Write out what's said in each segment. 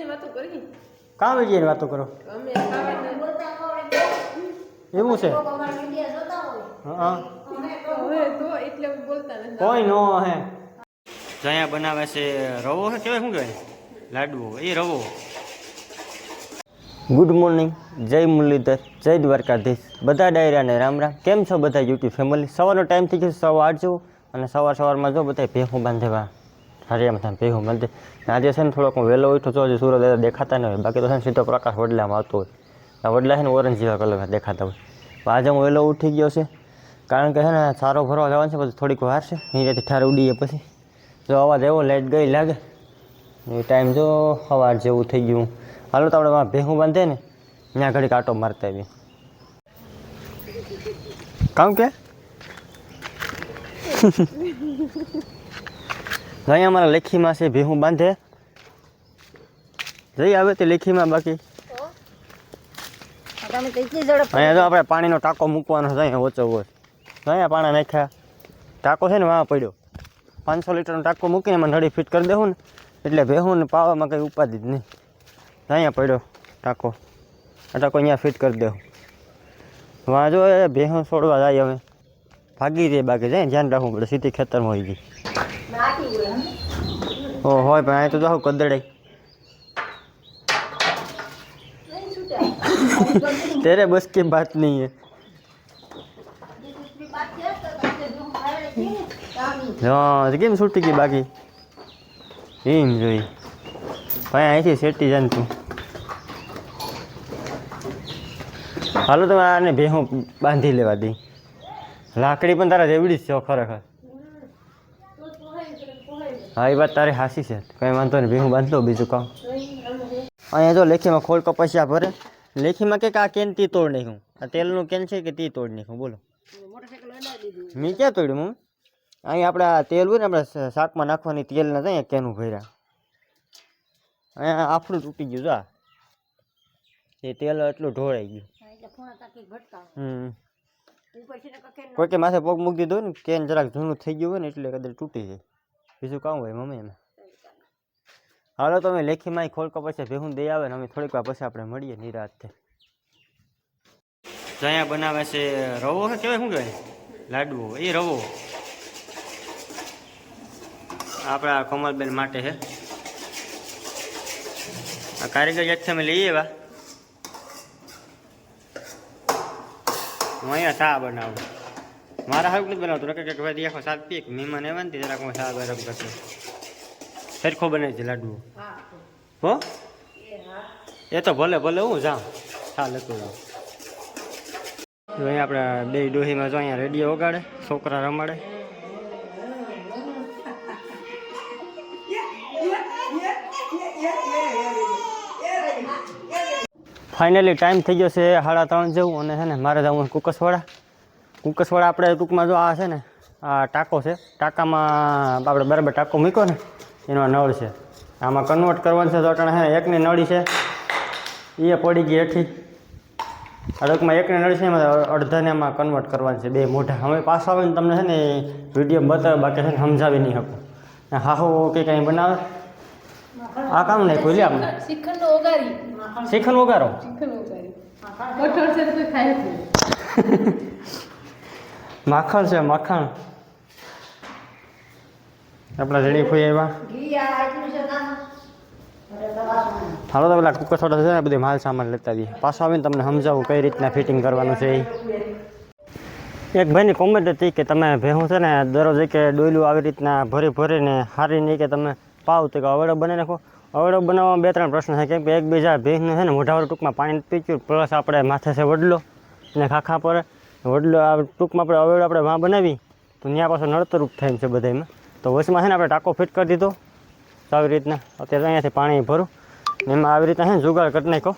વિડિયોની વાતો કરી? વાતો કરો. અમે એવું છે? હા. હવે તો એટલે હું બોલતા નથી. કોઈ નો હે. અહીંયા બનાવે છે રવો હે કેવાય શું કહેવાય? લાડવો એ રવો. ગુડ મોર્નિંગ જય મુરલીધર. જય દ્વારકાધીશ. બધા ડાયરાને રામ રામ. કેમ છો બધા યુટ્યુબ ફેમિલી સવારનો ટાઈમ થઈ ગયો સવા આઠ અને સવાર સવારમાં જો બધા ભેહું બાંધેવા. હરિયામાં થાય ભેગું ને આજે છે ને થોડોક હું વહેલો ઉઠો છો, હજી સૂરજ દેખાતા ન હોય. બાકી તો છે ને સીધો પ્રકાશ વડલામાં આવતો હોય. આ વડલા છે ને ઓરેન્જ જેવા કલરમાં દેખાતા હોય. આજે હું વહેલો ઉઠી ગયો છે. કારણ કે છે ને સારો ભરવા જવાનું છે, પછી થોડીક વાર છે. અહીંયાથી ઠાર ઉડીએ પછી. જો અવાજ એવો લાઈટ ગઈ લાગે. એ ટાઈમ જો સવાર જેવું થઈ ગયું. હાલો તો આપણે ભેગું બાંધે ને, ત્યાં ઘડીક કાંટો મારતા આવી કામ કે? અહીં અમારા લેખીમાં છે ભેહું બાંધે. જઈ આવે તે લેખીમાં બાકી. અહીંયા જો આપણે પાણીનો ટાંકો મૂકવાનો છે અહીંયા ઓછો હોય. અહીંયા પાણા નાખ્યા. ટાંકો છે ને વાં પડ્યો. પાંચસો લીટરનો ટાંકો મૂકીને એમાં નળી ફિટ કરી દેવું ને. એટલે ભેહું ને પાવામાં કંઈ ઉપાધિ જ નહીં. અહીંયા પડ્યો ટાંકો. આ ટાંકો અહીંયા ફિટ કરી દેવું વાં જો એ ભેહું છોડવા જાય હવે. ભાગી જાય, બાકી જાય ધ્યાન રાખવું પડે, સીધી ખેતરમાં હોય ગઈ ઓ, હોય પણ અહીં તો જાઉં કદડાઈ તેરે બસ કેમ વાત નહીં હે? હા કેમ છૂટી ગઈ બાકી? એમ જોઈ. ભાઈ, અહીંથી સેટી જાન તું. હાલો તમે આને ભેહું બાંધી લેવા દઈ લાકડી પણ તારા જેવડી જ છે ખરેખર. હા એ વાત તારી હાસી છે. કંઈ વાંધો નહીં હું બાંધ લો બીજું કામ. અહીંયા જો લેખીમાં ખોલ કપાસિયા ભરે. લેખીમાં કે આ કેન તી તોડ નાખ્યું? આ તેલનું કેન છે કે તી તોડ નાખ્યું? બોલો. મેં ક્યાં તોડ્યું હું અહીં આપણે આ તેલ હોય ને આપણે શાકમાં નાખવાની તેલના ત્યાં કેનું ભર્યા. અહીંયા આફડું તૂટી ગયું જા એ તેલ એટલું ઢોળાઈ ગયું. હમ. કોઈ કે માથે પગ મૂકી દીધો ને કેન જરાક જૂનું થઈ ગયું હોય ને એટલે કદાચ તૂટી જાય. બીજું કામ હોય મમ્મી એમાં. હાલો તમે લેખીમાં ખોલકો પછી ભેહું દઈ આવે ને અમે થોડીક વાર પછી આપણે મળીએ નિરાતે જયા બનાવે છે રવો છે કેવાય શું કહેવાય લાડવો એ રવો. આપણા કમલબેન માટે છે આ કારીગર એક અમે લઈએ એવા હું અહીંયા ચા બનાવું. મારા હારું નથી બનાવતું. કે ભાઈ આખો સાત પીએ કે મહેમાન આવ્યા ને તે જરાક હું ચા ગરમ કરતો. સરખો બને છે લાડવો હો? એ તો ભલે ભલે, હું જાઉં. ચા લખું જાઉં. અહીંયા આપણે બે ડોહીમાં જો અહીંયા રેડિયો ઓગાડે છોકરા રમાડે. ફાઇનલી ટાઈમ થઈ ગયો છે સાડા ત્રણ જેવું અને છે ને મારે જવું કુકસવાડા. કુકસવાડા આપણે ટૂંકમાં જો આ છે ને, આ ટાંકો છે, ટાંકામાં આપણે બરાબર ટાંકો મૂક્યો ને, એનો નળ છે. આમાં કન્વર્ટ કરવાનું છે તો અટાણે છે એકની નળી છે એ પડી ગઈ હેઠી. અડકમાં એકને નળી છે એમાં અડધાને એમાં કન્વર્ટ કરવાનું છે, બે મોઢા. હવે પાછા આવે ને તમને છે ને વીડિયો બતાવે, બાકી છે ને સમજાવી નહીં શકું. હાહુ કે કંઈ બનાવે. આ કામ નહીં કોઈ લે આપણે શ્રીખંડ ઓગારી. શ્રીખંડ ઓગારી. માખણ છે માખણ. આપણા જડી ફોઈ આવ્યા. હાલો તો પેલા કુકર થોડા છે ને બધી માલ સામાન લેતા દઈએ પાછો આવીને તમને સમજાવું કઈ રીતના ફિટિંગ કરવાનું છે એક ભાઈની કોમેન્ટ હતી કે તમે ભેહું છે ને દરરોજ કે ડોયલું આવી રીતના ભરી ભરીને હારી નહીં કે તમે પાવ તો કે અવેડો બનાવી નાખો. અવેડો બનાવવામાં બે ત્રણ પ્રશ્ન છે. કેમ કે એકબીજા ભેંસને છે ને મોઢાવાળું ટૂંકમાં પાણી પીચ્યું. પ્લસ આપણે માથે છે વડલો અને ખાખા પર. વડલો આ ટૂંકમાં આપણે અવેડો આપણે વાં બનાવી. તો ત્યાં પાછો નડતરૂપ થાય છે બધામાં તો વચમાં છે ને આપણે ટાંકો ફિટ કરી દીધો. તો આવી રીતના અત્યારે અહીંયાથી પાણી ભરું. એમાં આવી રીતના છે ને જુગાડ કરી નાખો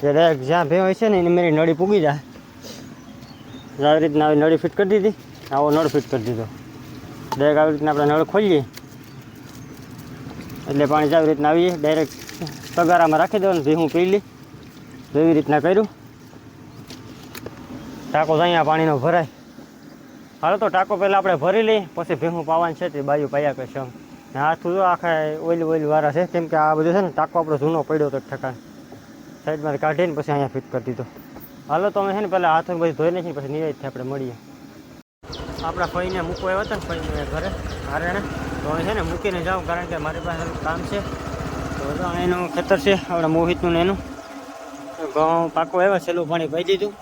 કે ડાયરેક્ટ જ્યાં ભે હોય છે ને એની મારી નળી પૂગી જાય. આવી રીતના આવી નળી ફિટ કરી દીધી. આવો નળ ફિટ કરી દીધો. ડાયરેક્ટ આવી રીતના આપણે નળ ખોલીએ. એટલે પાણી આવી રીતના આવીએ. ડાયરેક્ટ તગારામાં રાખી દેવાનું ભીહું પી લી એવી રીતના કર્યું. ટાંકો તો અહીંયા પાણીનો ભરાય. હાલો તો ટાંકો પહેલાં આપણે ભરી લઈએ, પછી ભીહું પાવાનું છે તે બાજુ પાયા કરશે ને આ તો જો આખા ઓઇલ ઓઇલ વાળા છે, કેમ કે આ બધું છે ને, ટાંકો આપણો જૂનો પડ્યો હતો ઠકાણ સાઈડમાં કાઢીને પછી અહીંયા ફિટ કરી દીધો. હાલો તો અમે છે ને પહેલાં હાથમાં બધું ધોઈ નાખીને પછી નિરાયતથી આપણે મળીએ. આપણા ફઈને મૂકવા આવ્યા હતા ને ફઈને ઘરે હારેણે તો હવે છે ને મૂકીને જાઉં કારણ કે મારી પાસે કામ છે. તો જો એનું ખેતર છે આપણે મોહિતનું ને એનું. ઘઉં પાકો આવ્યા છેલ્લું પાણી પાઈ દીધું.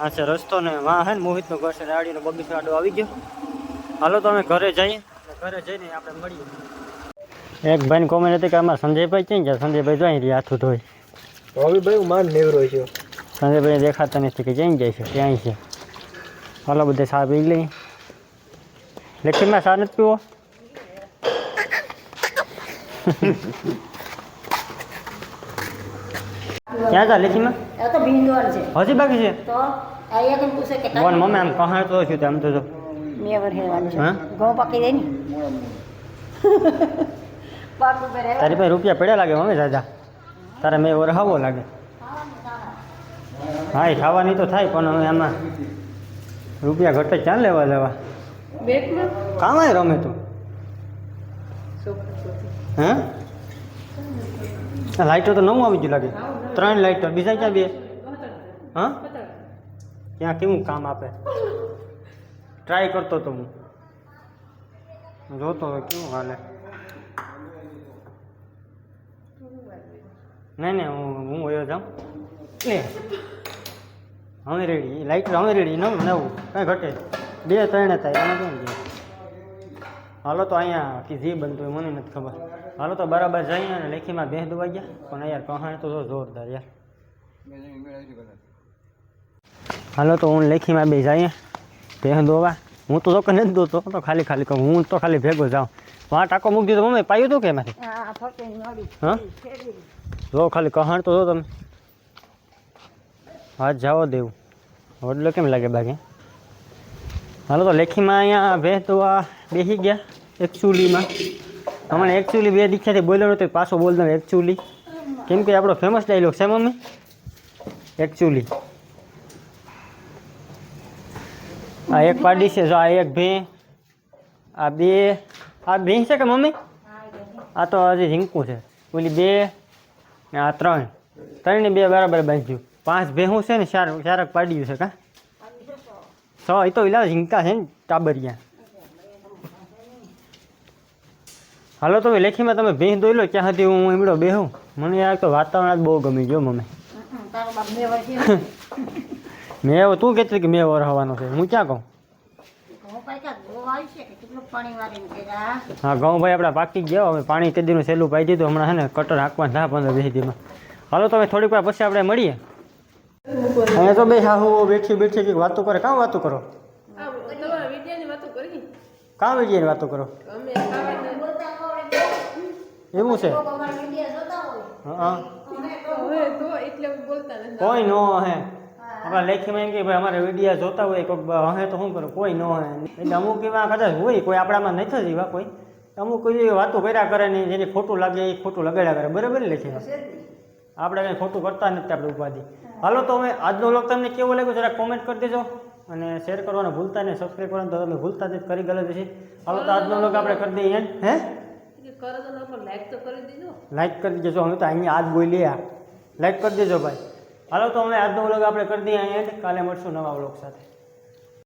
આ છે રસ્તો ને વાં હે ને મોહિતનું ઘર છે રાડીનો બગીચો આડો આવી ગયો. હાલો તો અમે ઘરે જઈએ. ઘરે જઈને આપણે મળીએ. એક ભાઈને કોમેન્ટ હતી કે અમારા સંજયભાઈ ક્યાં ગયા? સંજયભાઈ જોઈ રહ્યા હાથું ધોઈ. હવે ભાઈ હું માન નેવરો છું. સંજયભાઈ દેખાતા નથી કે ક્યાંય જાય છે ક્યાંય છે. હાલો બધે સાહેબ પી લઈએ લેખીમાં ચા નથી પીવો? ક્યાં જા લેખીમાં એ તો ભીંડોળ છે. હજી બાકી છે? તો આ એક એમ પૂછે કે બોલ મમ્મી આમ કહા તો છું? તેમ તો જો. મેં વરહેવાનું છે? ઘઉં પાકી જાય ને. તારી પાસે રૂપિયા પડ્યા લાગે મમ્મી દાદા? તારે મેં વરહાવો લાગે. હા એ ખાવાની તો થાય પણ હવે આમાં રૂપિયા ઘટે ચાલ લેવા લેવા બેટમાં? કામાય રમે તું. હે? આ લાઇટર તો નવું આવી ગયું લાગે. ત્રણ લાઇટર બીજા ક્યાં બે? હા? ત્યાં કેવું કામ આપે? ટ્રાય કરતો તો હું. જોતો હોય કેવું હાલે. નહીં નહીં હું હું વયો જાઉં. લે. હવે રેડી લાઇટર હવે રેડી નવું નવું. કાંઈ ઘટે. બે ત્રણ થાય એમાં કેમ છે? હાલો તો અહીંયા કે જે બનતું હોય મને નથી ખબર. હાલો તો બરાબર જઈએ અને લેખીમાં ભેંસ દોવા ગયા. પણ યાર કહાણી તો જો જોરદાર યાર. હાલો તો હું લેખીમાં બે જઈએ. ભેંસ દોવા. હું તો ચોક્કસ નથી દોતો તો ખાલી ખાલી કહું. હું તો ખાલી ભેગો જાઉં. વાં ટાંકો મૂકી દીધો મમ્મી પાયું હતું કે એમાંથી હા ફરતે નળી હા? જો ખાલી કહાણ તો જો તમે. હાથ જાઓ દેવું. વડલો કેમ લાગે બાકી હાલો તો લેખીમાં અહીંયા ભેંસ દોવા બેસી ગયા એકચ્યુઅલીમાં હમણાં એકચ્યુઅલી બે દીક્ષાથી બોલ્યો નતો, પાછો બોલ દઉં એકચ્યુઅલી કેમ કે આપણો ફેમસ ડાયલોગ છે મમ્મી? એકચ્યુઅલી આ એક પાડી છે, જો આ એક ભેં. આ બે. આ ભેં છે કે મમ્મી? આ તો હજી ઝીંકું છે. ઓલી બે ને આ ત્રણ. ત્રણને બે બરાબર બાંધ્યું. પાંચ ભેહું છે ને, ચાર ચારક પાડ્યું છે કા? છ એ તો ઇલા ઝીંકા છે ને ટાબરિયા હાલો તમે લેખીમાં તમે ભેંસ દોઈ લો ક્યાં સુધી હું એમડો બેહું મને આ તો વાતાવરણ આજ બહુ ગમી ગયો મમ્મી હમ, તારો બાપ બે વર્ષે મેં તું કહેતી કે મેં વરહવાનો છે હું ક્યાં કહું હા ઘઉં ભાઈ આપણા પાકી ગયા હવે પાણી તે દીનું સહેલું પાઈ દીધું હમણાં છે ને કટર હાંકવા ના પંદર વીસ દીમાં હાલો તમે થોડીક વાર પછી આપણે મળીએ અહીંયા તો બે હાહુ બેઠી બેઠી કંઈક વાતો કરે. કાં વાતો કરો? કાં વિડીયાની વાતો કરો? એવું છે? હા. કોઈ નો હે. આપણા લેખીમાં એમ કે ભાઈ અમારે વિડીયા જોતા હોય કોઈક હે તો શું કરો? કોઈ નો હે. એટલે અમુક એવા કદાચ હોય, કોઈ આપણામાં નથી જ એવા કોઈ. અમુક વાતો કર્યા કરે ને જેને ખોટું લાગે એ ખોટું લગાડ્યા કરે. બરાબર લેખી? લેખીમાં આપણે કંઈ ખોટું કરતા નથી આપણે ઉપાધિ. હાલો તો હવે આજનો વ્લોગ તમને કેવો લાગ્યો જરા કોમેન્ટ કરી દેજો અને શેર કરવાનું ભૂલતા નહીં સબસ્ક્રાઈબ કરવાનું તો તમે ભૂલતા જ કરી ગયેલા છે હાલો તો આજનો વ્લોગ આપણે કરી દઈએ. હે? લાઈક કરી દેજો. અમે તો અહીંયા આજ બોલી આ. લાઈક કરી દેજો ભાઈ. હાલો તો અમે આજનો વ્લોગ આપણે કરી દઈએ અહીંયા કાલે મળશું નવા વ્લોગ સાથે.